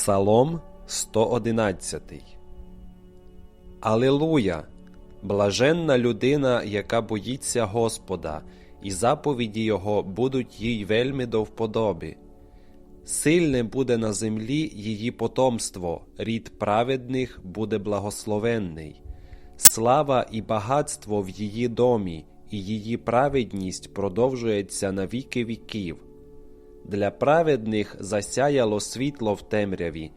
Псалом 111 Алилуя! Блаженна людина, яка боїться Господа, і заповіді Його будуть їй вельми до вподоби. Сильне буде на землі її потомство, рід праведних буде благословенний. Слава і багатство в її домі, і її праведність продовжується на віки віків. Для праведних засяяло світло в темряві,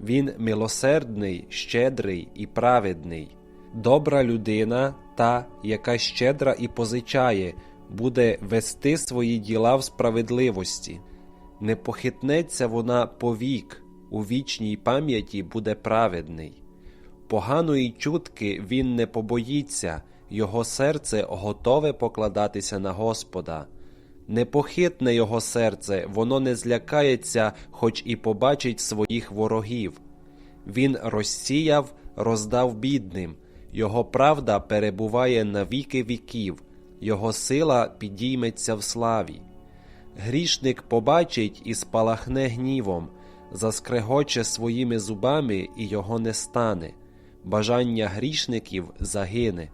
він милосердний, щедрий і праведний. Добра людина, та, яка щедра і позичає, буде вести свої діла в справедливості. Не похитнеться вона повік, у вічній пам'яті буде праведний. Поганої чутки він не побоїться, його серце готове покладатися на Господа. Непохитне його серце, воно не злякається, хоч і побачить своїх ворогів. Він розсіяв, роздав бідним, його правда перебуває на віки віків, його сила підійметься в славі. Грішник побачить і спалахне гнівом, заскрегоче своїми зубами і його не стане. Бажання грішників загине.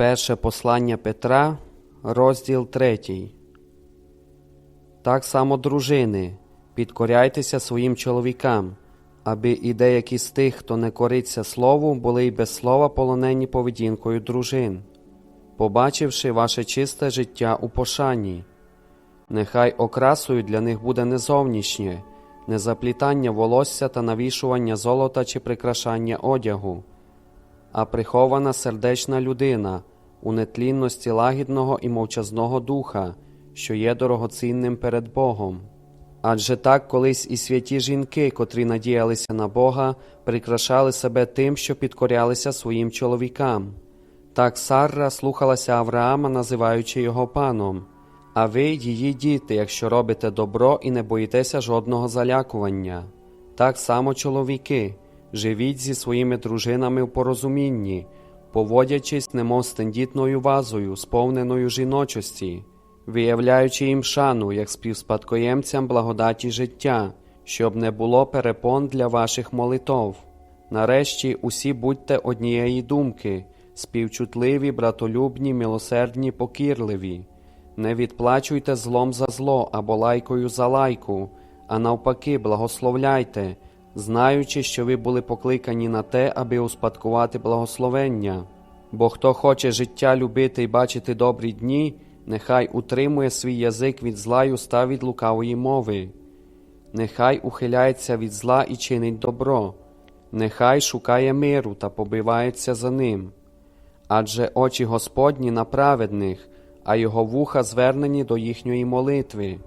Перше послання Петра, розділ 3. Так само, дружини, підкоряйтеся своїм чоловікам, аби і деякі з тих, хто не кориться слову, були й без слова полонені поведінкою дружин, побачивши ваше чисте життя у пошані. Нехай окрасою для них буде не зовнішнє, не заплітання волосся та навішування золота чи прикрашання одягу, а прихована сердечна людина у нетлінності лагідного і мовчазного духа, що є дорогоцінним перед Богом. Адже так колись і святі жінки, котрі надіялися на Бога, прикрашали себе тим, що підкорялися своїм чоловікам. Так Сарра слухалася Авраама, називаючи його паном. А ви, її діти, якщо робите добро і не боїтеся жодного залякування. Так само, чоловіки, живіть зі своїми дружинами в порозумінні, поводячись, немов з вазою, сповненою жіночості, виявляючи їм шану, як співспадкоємцям благодаті життя, щоб не було перепон для ваших молитов. Нарешті усі будьте однієї думки, співчутливі, братолюбні, милосердні, покірливі. Не відплачуйте злом за зло або лайкою за лайку, а навпаки, благословляйте, знаючи, що ви були покликані на те, аби успадкувати благословення. Бо хто хоче життя любити і бачити добрі дні, нехай утримує свій язик від зла й уста від лукавої мови, нехай ухиляється від зла і чинить добро, нехай шукає миру та побивається за ним. Адже очі Господні на праведних, а його вуха звернені до їхньої молитви,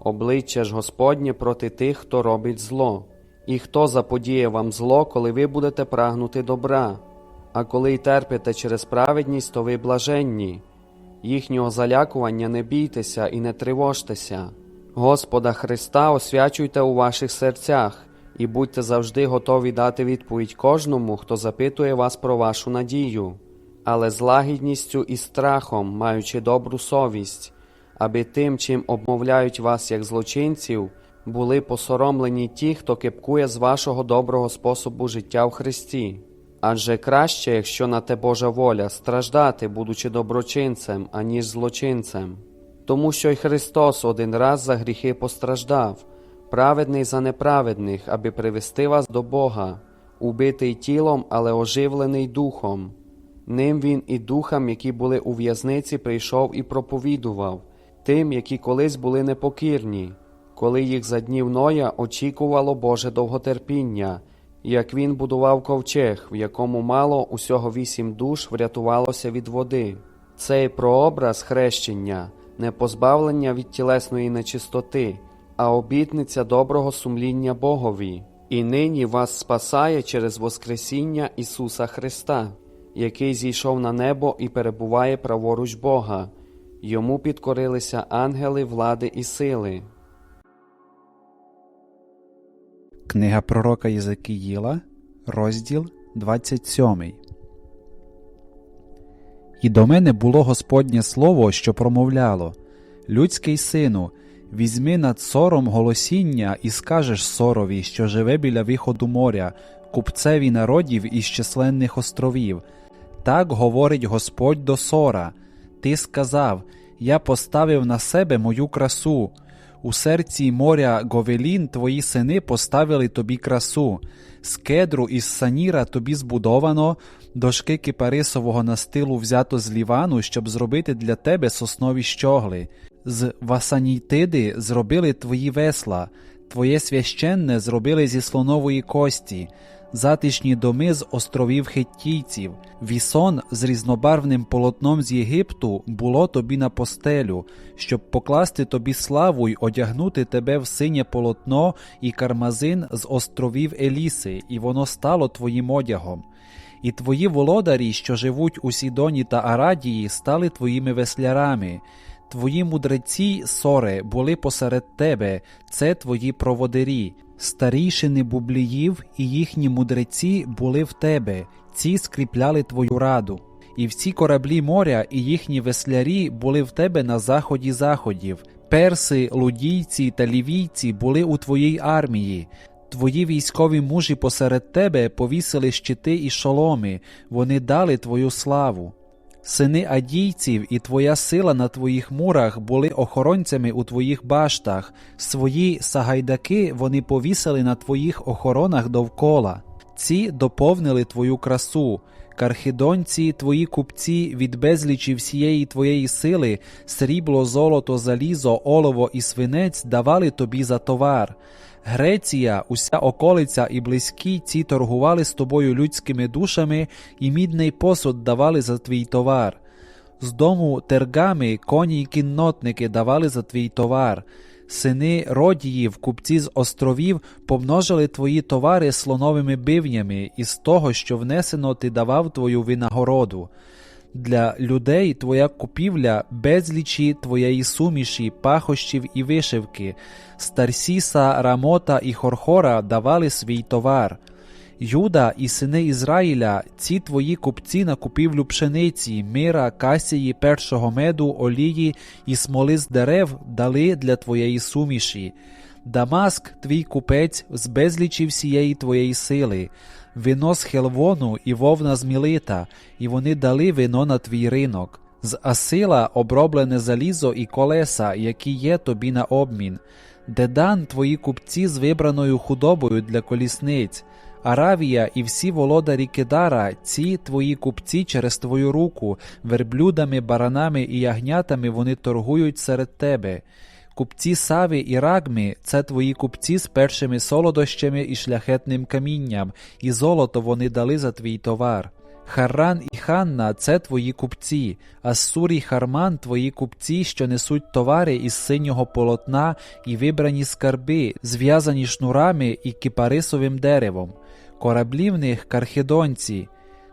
обличчя ж Господнє проти тих, хто робить зло, і хто заподіє вам зло, коли ви будете прагнути добра, а коли й терпите через праведність, то ви блаженні. Їхнього залякування не бійтеся і не тривожтеся. Господа Христа освячуйте у ваших серцях і будьте завжди готові дати відповідь кожному, хто запитує вас про вашу надію але з лагідністю і страхом, маючи добру совість, аби тим, чим обмовляють вас як злочинців, були посоромлені ті, хто кипкує з вашого доброго способу життя в Христі. Адже краще, якщо на те Божа воля, страждати, будучи доброчинцем, аніж злочинцем, тому що й Христос один раз за гріхи постраждав, праведний за неправедних, аби привести вас до Бога, убитий тілом, але оживлений духом. Ним він і духам, які були у в'язниці, прийшов і проповідував, тим, які колись були непокірні, коли їх за днів Ноя очікувало Боже довготерпіння, як він будував ковчег, в якому мало усього вісім душ врятувалося від води. Цей прообраз хрещення, не позбавлення від тілесної нечистоти, а обітниця доброго сумління Богові, і нині вас спасає через Воскресіння Ісуса Христа який зійшов на небо і перебуває праворуч Бога, йому підкорилися ангели влади і сили. Книга пророка Єзекіїла, розділ 27. І до мене було Господнє слово, що промовляло Людський сину, Візьми над сором голосіння і скажеш сорові, що живе біля виходу моря, купцеві народів із численних островів. Так говорить Господь до сора. Ти сказав: Я поставив на себе мою красу. У серці моря Говелін твої сини поставили тобі красу. З кедру із саніра тобі збудовано, дошки кипарисового настилу взято з Лівану, щоб зробити для тебе соснові щогли. З Васанітиди зробили твої весла, твоє священне зробили зі слонової кості, затишні доми з островів хиттійців, вісон з різнобарвним полотном з Єгипту було тобі на постелю, щоб покласти тобі славу й одягнути тебе в синє полотно і кармазин з островів Еліси, і воно стало твоїм одягом. І твої володарі, що живуть у Сідоні та Арадії, стали твоїми веслярами. Твої мудреці, соре, були посеред тебе, це твої проводирі. Старішини бубліїв і їхні мудреці були в тебе, ці скріпляли твою раду. І всі кораблі моря і їхні веслярі були в тебе на заході заходів. Перси, лудійці та лівійці були у твоїй армії. Твої військові мужі посеред тебе повісили щити і шоломи, вони дали твою славу. Сини адійців і твоя сила на твоїх мурах були охоронцями у твоїх баштах, свої сагайдаки вони повісили на твоїх охоронах довкола. Ці доповнили твою красу. Кархидонці, твої купці від безлічі всієї твоєї сили, срібло, золото, залізо, олово і свинець давали тобі за товар. Греція, уся околиця і близькі ці торгували з тобою людськими душами і мідний посуд давали за твій товар. З дому тергами коні й кіннотники давали за твій товар. Сини родіїв, купці з островів, помножили твої товари слоновими бивнями, і з того, що внесено, ти давав твою винагороду. Для людей твоя купівля безлічі твоєї суміші, пахощів і вишивки, Старсіса, Рамота і Хорхора давали свій товар. Юда і сини Ізраїля, ці твої купці на купівлю пшениці, мира, касії, першого меду, олії і смоли з дерев дали для твоєї суміші. Дамаск, твій купець, з безлічі всієї твоєї сили, вино з хелвону і вовна з мілита, і вони дали вино на твій ринок. З Асила оброблене залізо і колеса, які є тобі на обмін. Дедан твої купці з вибраною худобою для колісниць. Аравія і всі володарі Кедара, ці твої купці через твою руку, верблюдами, баранами і ягнятами вони торгують серед тебе. Купці Сави і Рагми це твої купці з першими солодощами і шляхетним камінням, і золото вони дали за твій товар. Харран і Ханна це твої купці, Ассур і Харман твої купці, що несуть товари із синього полотна і вибрані скарби, зв'язані шнурами і кипарисовим деревом. Кораблі в них кархедонці.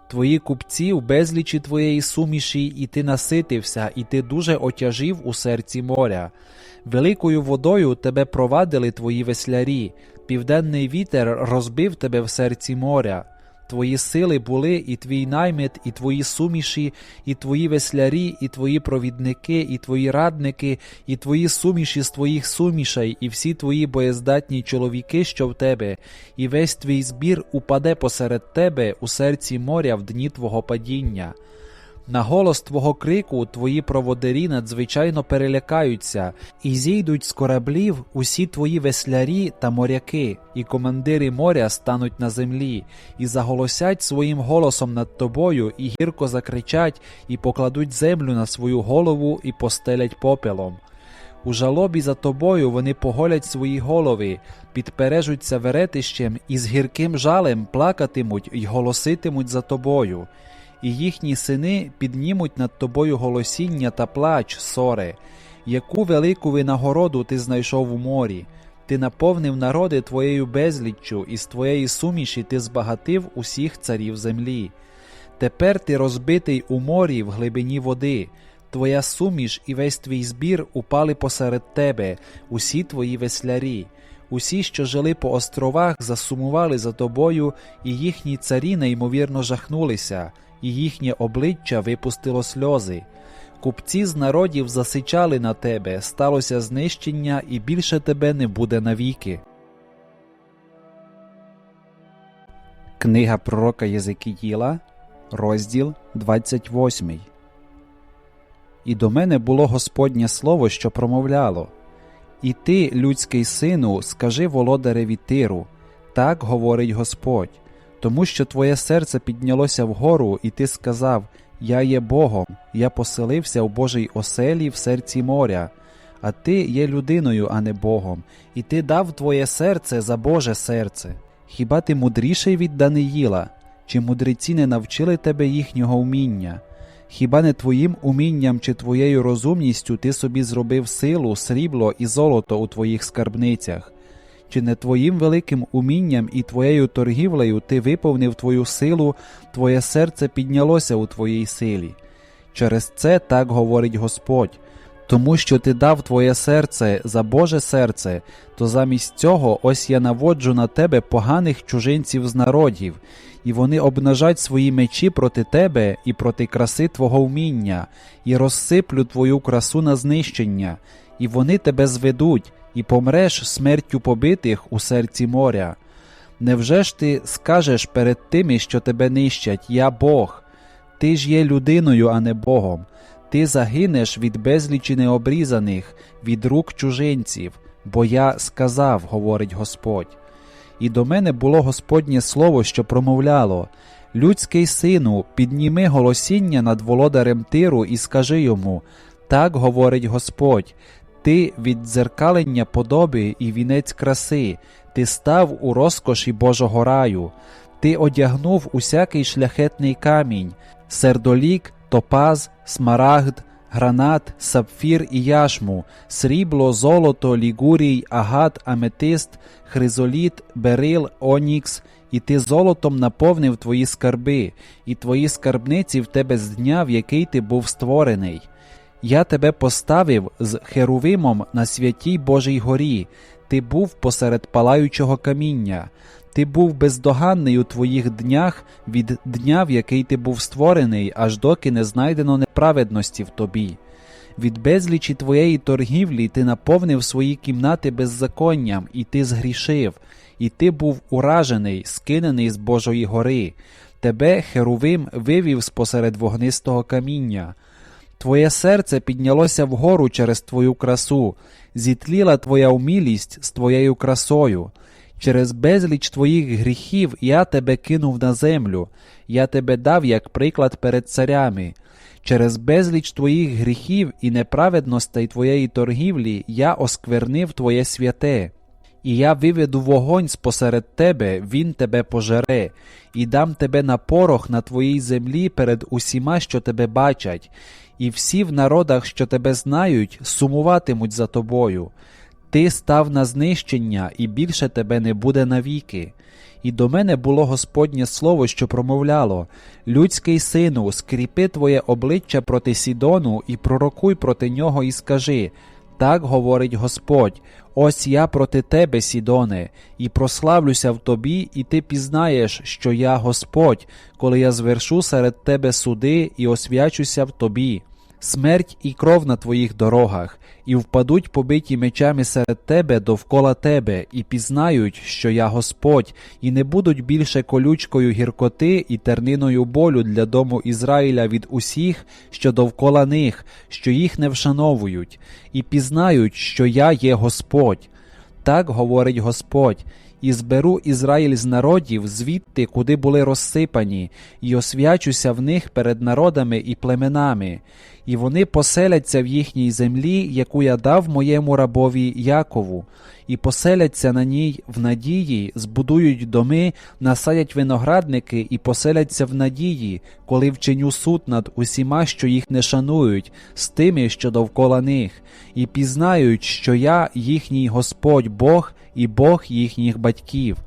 Твої купці в безлічі твоєї суміші, і ти наситився, і ти дуже отяжив у серці моря. Великою водою тебе провадили твої веслярі, південний вітер розбив тебе в серці моря. Твої сили були, і твій наймит, і твої суміші, і твої веслярі, і твої провідники, і твої радники, і твої суміші з твоїх сумішей, і всі твої боєздатні чоловіки, що в тебе, і весь твій збір упаде посеред тебе у серці моря в дні твого падіння. На голос твого крику твої проводирі надзвичайно перелякаються, і зійдуть з кораблів усі твої веслярі та моряки, і командири моря стануть на землі, і заголосять своїм голосом над тобою, і гірко закричать, і покладуть землю на свою голову, і постелять попелом. У жалобі за тобою вони поголять свої голови, підпережуться веретищем і з гірким жалем плакатимуть й голоситимуть за тобою і їхні сини піднімуть над тобою голосіння та плач, соре, яку велику винагороду ти знайшов у морі. Ти наповнив народи твоєю безліччю, і з твоєї суміші ти збагатив усіх царів землі. Тепер ти розбитий у морі в глибині води, твоя суміш і весь твій збір упали посеред тебе, усі твої веслярі. Усі, що жили по островах, засумували за тобою, і їхні царі неймовірно жахнулися і їхнє обличчя випустило сльози. Купці з народів засичали на тебе, сталося знищення, і більше тебе не буде навіки. Книга пророка Єзекіїла, розділ 28. І до мене було Господнє слово, що промовляло. І ти, людський сину, скажи володареві Тиру, так говорить Господь, тому що твоє серце піднялося вгору, і ти сказав: Я є Богом, я поселився в Божій оселі в серці моря, а ти є людиною, а не Богом, і ти дав твоє серце за Боже серце. Хіба ти мудріший від Даниїла? Чи мудреці не навчили тебе їхнього вміння? Хіба не твоїм умінням чи твоєю розумністю ти собі зробив силу, срібло і золото у твоїх скарбницях? Чи не твоїм великим умінням і твоєю торгівлею ти виповнив твою силу, твоє серце піднялося у твоїй силі? Через це так говорить Господь. Тому що ти дав твоє серце за Боже серце, то замість цього ось я наводжу на тебе поганих чужинців з народів, і вони обнажать свої мечі проти тебе і проти краси твого вміння, і розсиплю твою красу на знищення, і вони тебе зведуть, і помреш смертю побитих у серці моря. Невже ж ти скажеш перед тими, що тебе нищать, я Бог? Ти ж є людиною, а не Богом. Ти загинеш від безлічі необрізаних, від рук чужинців, бо я сказав, говорить Господь. І до мене було Господнє слово, що промовляло Людський сину, підніми голосіння над володарем тиру і скажи йому так говорить Господь, ти від дзеркалення подоби і вінець краси, ти став у розкоші Божого раю, ти одягнув усякий шляхетний камінь, сердолік, топаз, смарагд, гранат, сапфір і яшму, срібло, золото, лігурій, агат, аметист, хризоліт, берил, онікс, і ти золотом наповнив твої скарби, і твої скарбниці в тебе з дня, в який ти був створений. Я тебе поставив з Херувимом на святій Божій горі, ти був посеред палаючого каміння. Ти був бездоганний у твоїх днях від дня, в який ти був створений, аж доки не знайдено неправедності в тобі. Від безлічі твоєї торгівлі ти наповнив свої кімнати беззаконням, і ти згрішив, і ти був уражений, скинений з Божої гори. Тебе Херувим вивів спосеред вогнистого каміння. Твоє серце піднялося вгору через твою красу, зітліла твоя умілість з твоєю красою. Через безліч твоїх гріхів я тебе кинув на землю, я тебе дав як приклад перед царями. Через безліч твоїх гріхів і неправедностей твоєї торгівлі я осквернив твоє святе. І я виведу вогонь спосеред тебе, він тебе пожере, і дам тебе на порох на твоїй землі перед усіма, що тебе бачать, і всі в народах, що тебе знають, сумуватимуть за тобою. Ти став на знищення, і більше тебе не буде навіки. І до мене було Господнє слово, що промовляло Людський сину, скріпи твоє обличчя проти Сідону і пророкуй проти нього, і скажи так говорить Господь, ось я проти тебе, Сідоне, і прославлюся в тобі, і ти пізнаєш, що я Господь, коли я звершу серед тебе суди і освячуся в тобі. Смерть і кров на твоїх дорогах, і впадуть побиті мечами серед тебе довкола тебе, і пізнають, що я Господь, і не будуть більше колючкою гіркоти і терниною болю для дому Ізраїля від усіх, що довкола них, що їх не вшановують, і пізнають, що я є Господь. Так говорить Господь. І зберу Ізраїль з народів звідти, куди були розсипані, і освячуся в них перед народами і племенами, і вони поселяться в їхній землі, яку я дав моєму рабові Якову, і поселяться на ній в надії, збудують доми, насадять виноградники і поселяться в надії, коли вчиню суд над усіма, що їх не шанують, з тими, що довкола них, і пізнають, що я їхній Господь Бог і Бог їхніх батьків.